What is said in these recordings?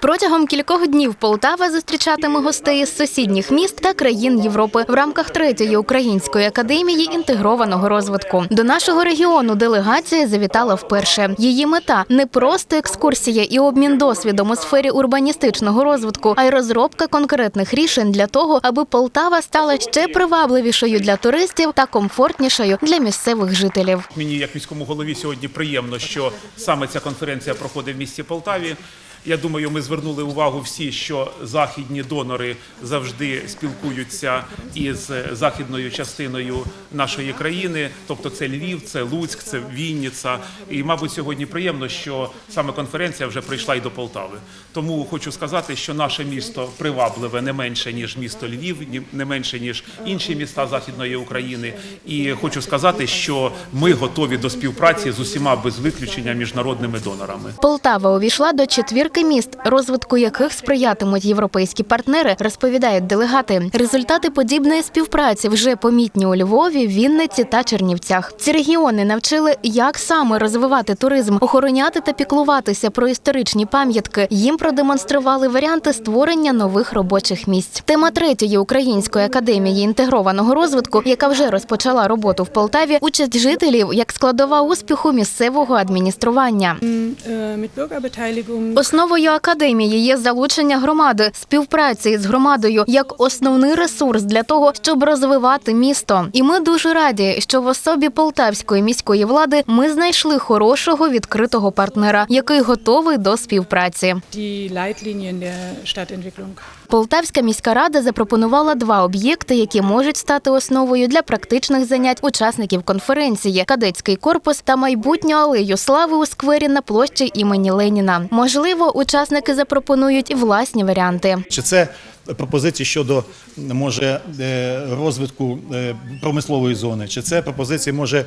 Протягом кількох днів Полтава зустрічатиме гостей з сусідніх міст та країн Європи в рамках третьої української академії інтегрованого розвитку. До нашого регіону делегація завітала вперше. Її мета не просто екскурсія і обмін досвідом у сфері урбаністичного розвитку, а й розробка конкретних рішень для того, аби Полтава стала ще привабливішою для туристів та комфортнішою для місцевих жителів. Мені як міському голові сьогодні приємно, що саме ця конференція проходить в місті Полтаві. Я думаю, ми звернули увагу всі, що західні донори завжди спілкуються із західною частиною нашої країни, тобто це Львів, це Луцьк, це Вінниця. І, мабуть, сьогодні приємно, що саме конференція вже прийшла і до Полтави. Тому хочу сказати, що наше місто привабливе не менше ніж місто Львів, не менше ніж інші міста Західної України. І хочу сказати, що ми готові до співпраці з усіма без виключення міжнародними донорами. Полтава увійшла до четвірки міст, розвитку яких сприятимуть європейські партнери, розповідають делегати. Результати подібної співпраці вже помітні у Львові, Вінниці та Чернівцях. Ці регіони навчили, як саме розвивати туризм, охороняти та піклуватися про історичні пам'ятки. Їм продемонстрували варіанти створення нових робочих місць. Тема третьої української академії інтегрованого розвитку, яка вже розпочала роботу в Полтаві, участь жителів як складова успіху місцевого адміністрування. Äh, Основою академії є залучення громади, співпраці з громадою як основний ресурс для того, щоб розвивати місто. І ми дуже раді, що в особі полтавської міської влади ми знайшли хорошого відкритого партнера, який готовий до співпраці. Полтавська міська рада запропонувала два об'єкти, які можуть стати основою для практичних занять учасників конференції: кадетський корпус та майбутню алею слави у сквері на площі імені Леніна. Можливо, учасники запропонують і власні варіанти. Чи це пропозиції щодо може е, розвитку е, промислової зони, чи це пропозиції може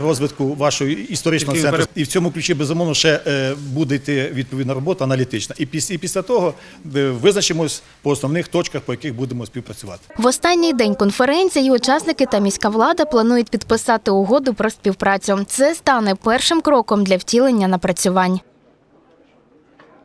розвитку вашого історичного Який центру? І в цьому ключі безумовно ще е, буде йти відповідна робота аналітична. І після, і після того е, визначимось по основних точках, по яких будемо співпрацювати. В останній день конференції учасники та міська влада планують підписати угоду про співпрацю. Це стане першим кроком для втілення напрацювань.